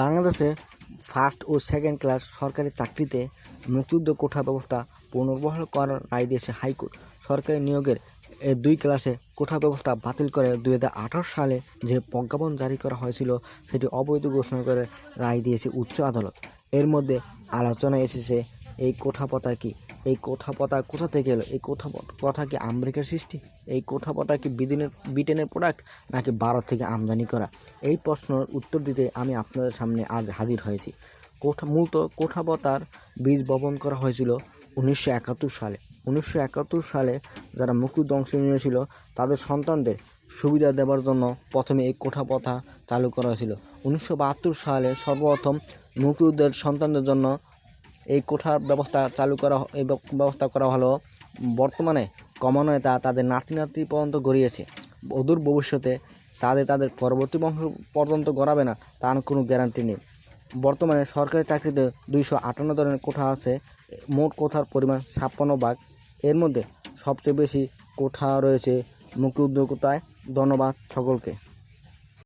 বাংলাদেশে ফার্স্ট ও second class সরকারি চাকরিতে মুক্তিযুদ্ধ কোঠা ব্যবস্থা পুনর্বহাল করার রায় দিয়েছে হাইকোর্ট। সরকারি নিয়োগের দুই ক্লাসে কোঠা ব্যবস্থা বাতিল করে দু হাজার আঠারো সালে যে প্রজ্ঞাপন জারি করা হয়েছিল, সেটি অবৈধ ঘোষণা করে রায় দিয়েছে উচ্চ আদালত। এর মধ্যে আলোচনায় এসেছে, এই কোঠাপতা কি এই কোঠাপতা কোথা থেকে এলো? এই কোঠা কথা কি আমেরিকার সৃষ্টি? এই কোঠাপতা কি ব্রিটেনের ব্রিটেনের প্রোডাক্ট নাকি ভারত থেকে আমদানি করা? এই প্রশ্নের উত্তর দিতে আমি আপনাদের সামনে আজ হাজির হয়েছি। কোঠা মূলত কোঠাপতার বীজ বপন করা হয়েছিল উনিশশো একাত্তর সালে। উনিশশো একাত্তর সালে যারা মুক্তিযুদ্ধ অংশ নিয়েছিল, তাদের সন্তানদের সুবিধা দেওয়ার জন্য প্রথমে এই কোঠাপথা চালু করা হয়েছিল। উনিশশো বাহাত্তর সালে সর্বপ্রথম মুক্তিযুদ্ধের সন্তানদের জন্য এই কোঠার ব্যবস্থা চালু করা এই ব্যবস্থা করা হলো। বর্তমানে ক্রমান্বয়ে তা তাদের নাতি নাতি পর্যন্ত গড়িয়েছে। অদূর ভবিষ্যতে তাদের তাদের পরবর্তী বংশ পর্যন্ত গড়াবে না তার কোনো গ্যারান্টি নেই। বর্তমানে সরকারি চাকরিতে দুইশো আটান্ন ধরনের কোঠা আছে। মোট কোঠার পরিমাণ ছাপ্পান্ন ভাগ। এর মধ্যে সবচেয়ে বেশি কোঠা রয়েছে মুক্তিযুদ্ধ কোটায়। ধন্যবাদ সকলকে।